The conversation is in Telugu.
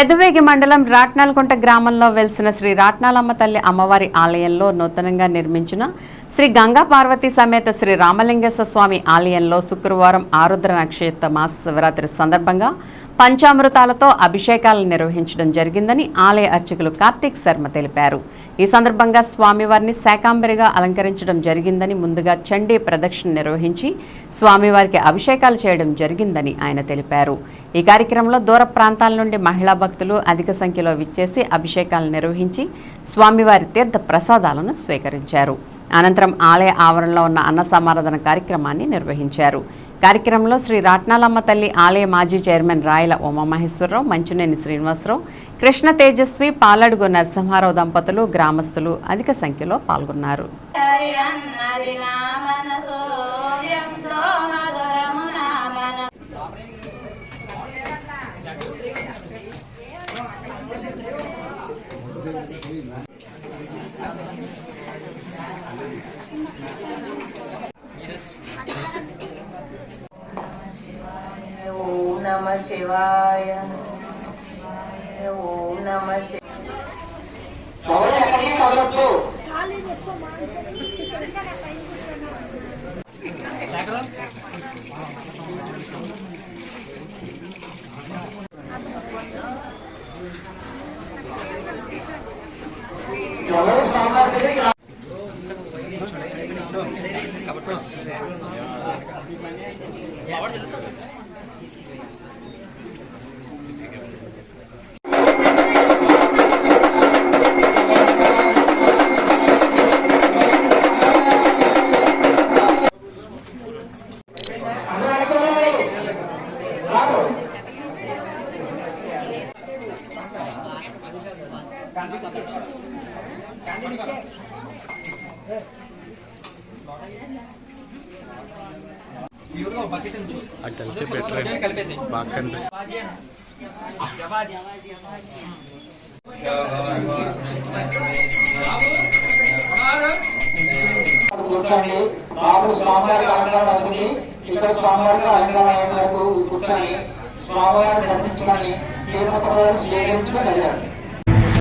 పెదవేగి మండలం రాట్నాలకుంట గ్రామంలో వెలిసిన శ్రీ రాట్నాలమ్మ తల్లి అమ్మవారి ఆలయంలో నూతనంగా నిర్మించిన శ్రీ గంగా పార్వతి సమేత శ్రీ రామలింగేశ్వర స్వామి ఆలయంలో శుక్రవారం ఆరుద్ర నక్షత్ర మాస శివరాత్రి సందర్భంగా పంచామృతాలతో అభిషేకాలను నిర్వహించడం జరిగిందని ఆలయ అర్చకులు కార్తీక్ శర్మ తెలిపారు. ఈ సందర్భంగా స్వామివారిని శాకాంబరిగా అలంకరించడం జరిగిందని ముందుగా చండీ ప్రదక్షిణ నిర్వహించి స్వామివారికి అభిషేకాలు చేయడం జరిగిందని ఆయన తెలిపారు. ఈ కార్యక్రమంలో దూర ప్రాంతాల నుండి మహిళా భక్తులు అధిక సంఖ్యలో విచ్చేసి అభిషేకాలు నిర్వహించి స్వామివారి తీర్థ ప్రసాదాలను స్వీకరించారు. అనంతరం ఆలయ ఆవరణలో ఉన్న అన్న సమారాధన కార్యక్రమాన్ని నిర్వహించారు. కార్యక్రమంలో శ్రీ రాట్నాలమ్మ తల్లి ఆలయ మాజీ చైర్మన్ రాయల ఉమామహేశ్వరరావు మంచునేని శ్రీనివాసరావు కృష్ణ తేజస్వి పాలడుగు నరసింహారావు దంపతులు గ్రామస్తులు అధిక సంఖ్యలో పాల్గొన్నారు Thank you. నా మనసు ఎంతో మధురము నా మనసు బెటర్ బాగా కనిపిస్తుంది. కూర్చొని బాబు స్వామివారి అలంకరణ అవుతుంది ఇక్కడ కూర్చొని స్వామివారిని దర్శించుకొని తీర్థ ప్రదర్శన చేయించుకొని వెళ్ళారు.